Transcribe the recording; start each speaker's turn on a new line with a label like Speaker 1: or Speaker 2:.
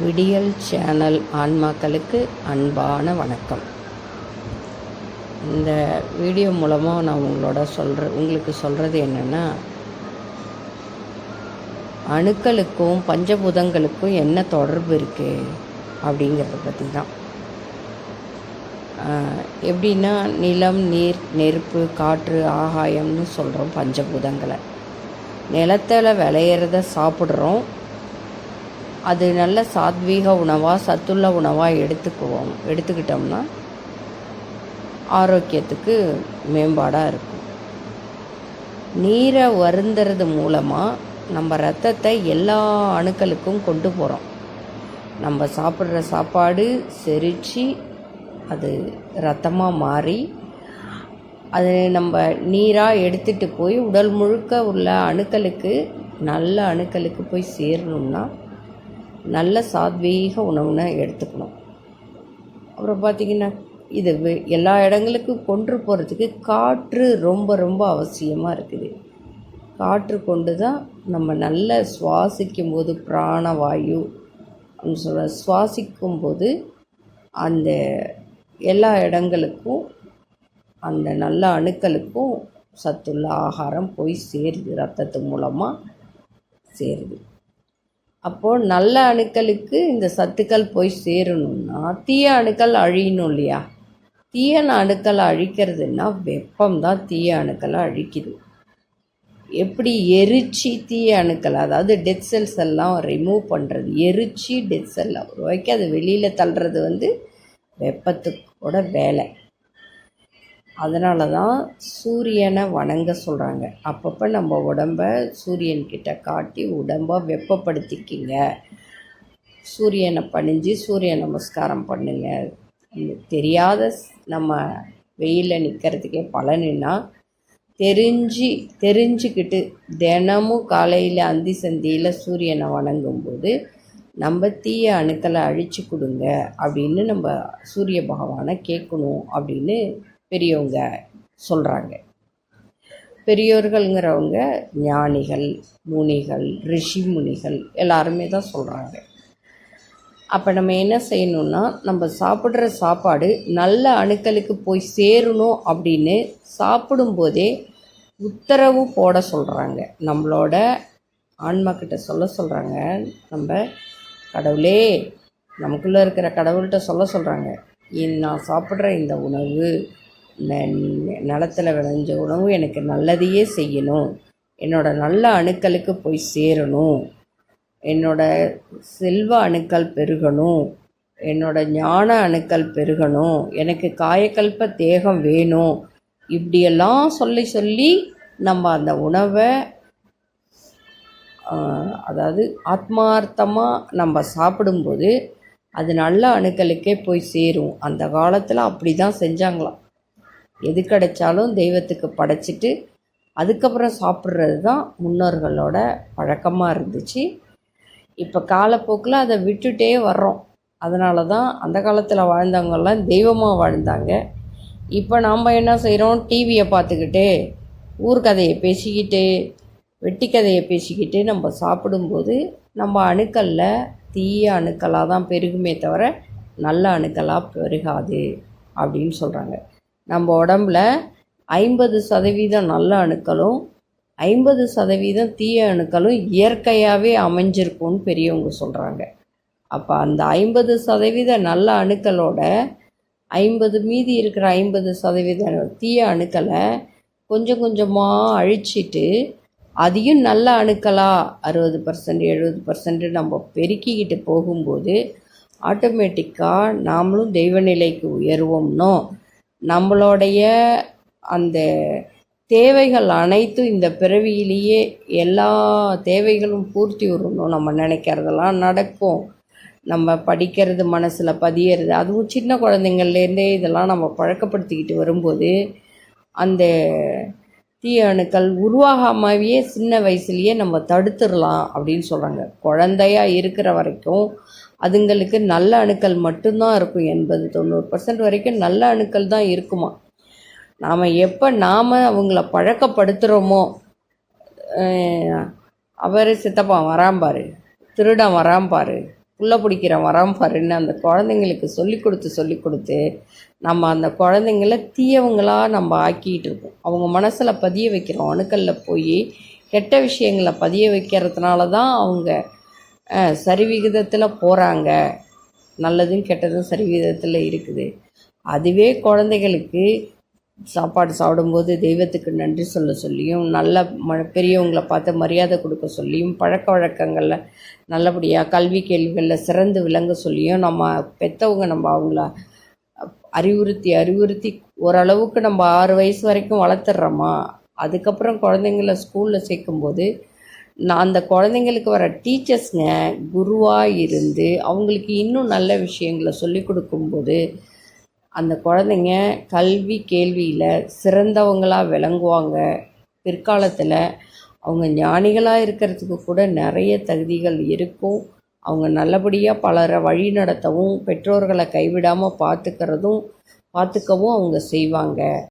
Speaker 1: விடியல் சேனல் ஆன்மாக்களுக்கு அன்பான வணக்கம். இந்த வீடியோ மூலமாக நான் உங்களோட சொல்கிற உங்களுக்கு சொல்கிறது என்னென்னா அணுக்களுக்கும் பஞ்சபூதங்களுக்கும் என்ன தொடர்பு இருக்குது அப்படிங்கிறத பற்றி தான் எப்படின்னா நிலம் நீர் நெருப்பு காற்று ஆகாயம்னு சொல்கிறோம் பஞ்சபூதங்களை. நிலத்தில் விளையிறத சாப்பிட்றோம் அது நல்ல சாத்வீக உணவாக சத்துள்ள உணவாக எடுத்துக்குவோம். எடுத்துக்கிட்டோம்னா ஆரோக்கியத்துக்கு மேம்பாடாக இருக்கும். நீரை வருந்துறது மூலமாக நம்ம ரத்தத்தை எல்லா அணுக்களுக்கும் கொண்டு போகிறோம் நம்ம சாப்பிட்ற சாப்பாடு செரித்து அது ரத்தமாக மாறி அது நம்ம நீராக எடுத்துகிட்டு போய் உடல் முழுக்க உள்ள அணுக்களுக்கு நல்ல அணுக்களுக்கு போய் சேரணும்னா நல்ல சாத்வீக உணவுனை எடுத்துக்கணும். அப்புறம் பார்த்திங்கன்னா இது எல்லா இடங்களுக்கும் கொண்டு போகிறதுக்கு காற்று ரொம்ப ரொம்ப அவசியமாக இருக்குது. காற்று கொண்டு தான் நம்ம நல்ல சுவாசிக்கும் போது பிராணவாயு அப்படின்னு சுவாசிக்கும் போது அந்த எல்லா இடங்களுக்கும் அந்த நல்ல அணுக்களுக்கும் சத்துள்ள ஆகாரம் போய் சேருது ரத்தத்து மூலமாக சேருது. அப்போது நல்ல அணுக்களுக்கு இந்த சத்துக்கள் போய் சேரணும்னா தீய அணுக்கள் அழியணும் இல்லையா? தீய அணுக்களை அழிக்கிறதுனா வெப்பம் தான் தீய அணுக்களை அழிக்குது. எப்படி எரிச்சி தீய அணுக்கள் அதாவது டெத் செல்ஸ் எல்லாம் ரிமூவ் பண்ணுறது எரிச்சி டெத் செல் வைக்க அது வெளியில் தள்ளுறது வந்து வெப்பத்துக்கூட வேலை. அதனால தான் சூரியனை வணங்க சொல்கிறாங்க அப்பப்போ நம்ம உடம்ப சூரியன்கிட்ட காட்டி உடம்பை வெப்பப்படுத்திக்கிங்க. சூரியனை பணிஞ்சு சூரிய நமஸ்காரம் பண்ணுங்க. தெரியாத நம்ம வெயிலில் நிற்கிறதுக்கே பலனுன்னா தெரிஞ்சு தெரிஞ்சுக்கிட்டு தினமும் காலையில் அந்தி சந்தியில் சூரியனை வணங்கும்போது நம்ம தீய அணுக்களை அழிச்சு கொடுங்க அப்படின்னு நம்ம சூரிய பகவானை கேட்கணும் அப்படின்னு பெரியவங்க சொல்கிறாங்க பெரியோர்கள்ங்கிறவங்க ஞானிகள் முனிகள் ரிஷி முனிகள் எல்லாருமே தான் சொல்கிறாங்க அப்போ நம்ம என்ன செய்யணும்னா நம்ம சாப்பிட்ற சாப்பாடு நல்ல அணுக்களுக்கு போய் சேரணும் அப்படின்னு சாப்பிடும்போதே உத்தரவு போட சொல்கிறாங்க நம்மளோட ஆன்மாக்கிட்ட சொல்ல சொல்கிறாங்க நம்ம கடவுளே நமக்குள்ளே இருக்கிற கடவுள்கிட்ட சொல்ல சொல்கிறாங்க நான் சாப்பிட்ற இந்த உணவு நிலத்துல விளைஞ்ச உணவு எனக்கு நல்லதையே செய்யணும். என்னோட நல்ல அணுக்களுக்கு போய் சேரணும். என்னோட செல்வ அணுக்கள் பெருகணும். என்னோட ஞான அணுக்கள் பெருகணும். எனக்கு காயக்கல்ப தேகம் வேணும். இப்படியெல்லாம் சொல்லி சொல்லி நம்ம அந்த உணவை அதாவது ஆத்மார்த்தமாக நம்ம சாப்பிடும்போது அது நல்ல அணுக்களுக்கே போய் சேரும். அந்த காலத்தில் அப்படி தான் செஞ்சாங்களாம். எது கிடைச்சாலும் தெய்வத்துக்கு படைச்சிட்டு அதுக்கப்புறம் சாப்பிட்றது தான் முன்னோர்களோட பழக்கமாக இருந்துச்சு. இப்போ காலப்போக்கில் அதை விட்டுட்டே வர்றோம். அதனால தான் அந்த காலத்தில் வாழ்ந்தவங்கெல்லாம் தெய்வமாக வாழ்ந்தாங்க. இப்போ நாம் என்ன செய்கிறோம் டிவியை பார்த்துக்கிட்டே ஊர்கதையை பேசிக்கிட்டு வெட்டி கதையை பேசிக்கிட்டு நம்ம சாப்பிடும்போது நம்ம அணுக்களில் தீய அணுக்களாக தான் பெருகுமே தவிர நல்ல அணுக்களாக பெருகாது அப்படின்னு சொல்கிறாங்க நம்ம உடம்புல ஐம்பது சதவீதம் நல்ல அணுக்களும் ஐம்பது சதவீதம் தீய அணுக்களும் இயற்கையாகவே அமைஞ்சிருக்கும்னு பெரியவங்க சொல்கிறாங்க அப்போ அந்த ஐம்பது சதவீத நல்ல அணுக்களோட ஐம்பது மீதி இருக்கிற ஐம்பது சதவீத தீய அணுக்களை கொஞ்சம் கொஞ்சமாக அழிச்சிட்டு அதையும் நல்ல அணுக்களாக அறுபது பர்சன்ட் எழுபது பர்சன்ட் நம்ம பெருக்கிக்கிட்டு போகும்போது ஆட்டோமேட்டிக்காக நாமளும் தெய்வநிலைக்கு உயர்வோம்னோ நம்மளுடைய அந்த தேவைகள் அனைத்தும் இந்த பிறவியிலேயே எல்லா தேவைகளும் பூர்த்தி வரணும் நம்ம நினைக்கிறதெல்லாம் நடக்கும். நம்ம படிக்கிறது மனசில் பதியறது அதுவும் சின்ன குழந்தைங்கள்லேருந்தே இதெல்லாம் நம்ம பழக்கப்படுத்திக்கிட்டு வரும்போது அந்த தீய அணுக்கள் உருவாகாமவே சின்ன வயசுலேயே நம்ம தடுத்துடலாம் அப்படின்னு சொல்கிறாங்க குழந்தையா இருக்கிற வரைக்கும் அதுங்களுக்கு நல்ல அணுக்கள் மட்டும்தான் இருக்கும் எண்பது தொண்ணூறு பர்சன்ட் வரைக்கும் நல்ல அணுக்கள் தான் இருக்குமா? நாம் எப்போ நாம் அவங்கள பழக்கப்படுத்துகிறோமோ அவர் சித்தப்பா வரான் பாரு திருடன் வரான் புள்ள பிடிக்கிறேன் வராம்பாருன்னு அந்த குழந்தைங்களுக்கு சொல்லி கொடுத்து சொல்லி கொடுத்து நம்ம அந்த குழந்தைங்கள தீயவங்களா நம்ம ஆக்கிட்டு இருக்கோம். அவங்க மனசில் பதிய வைக்கிறோம் அணுக்களில் போய் கெட்ட விஷயங்களை பதிய வைக்கிறதுனால தான் அவங்க சரிவிகிதத்தில் போகிறாங்க நல்லதும் கெட்டதும் சரிவிகிதத்தில் இருக்குது. அதுவே குழந்தைகளுக்கு சாப்பாடு சாப்பிடும்போது தெய்வத்துக்கு நன்றி சொல்ல சொல்லியும் நல்ல ம பெரியவங்களை பார்த்து மரியாதை கொடுக்க சொல்லியும் பழக்க வழக்கங்களில் நல்லபடியாக கல்வி கேள்விகளில் சிறந்து விளங்க சொல்லியும் நம்ம பெற்றவங்க நம்ம அவங்கள அறிவுறுத்தி அறிவுறுத்தி ஓரளவுக்கு நம்ம ஆறு வயசு வரைக்கும் வளர்த்துட்றோமா அதுக்கப்புறம் குழந்தைங்கள ஸ்கூலில் சேர்க்கும்போது நான் அந்த குழந்தைங்களுக்கு வர டீச்சர்ஸ்ங்க குருவாக இருந்து அவங்களுக்கு இன்னும் நல்ல விஷயங்களை சொல்லி கொடுக்கும்போது அந்த குழந்தைங்க கல்வி கேள்வியில் சிறந்தவங்களாக விளங்குவாங்க. பிற்காலத்தில் அவங்க ஞானிகளாக இருக்கிறதுக்கு கூட நிறைய தகுதிகள் இருக்கும். அவங்க நல்லபடியாக பலரை வழி நடத்தவும் பெற்றோர்களை கைவிடாமல் பார்த்துக்கிறதும் பார்த்துக்கவும் அவங்க செய்வாங்க.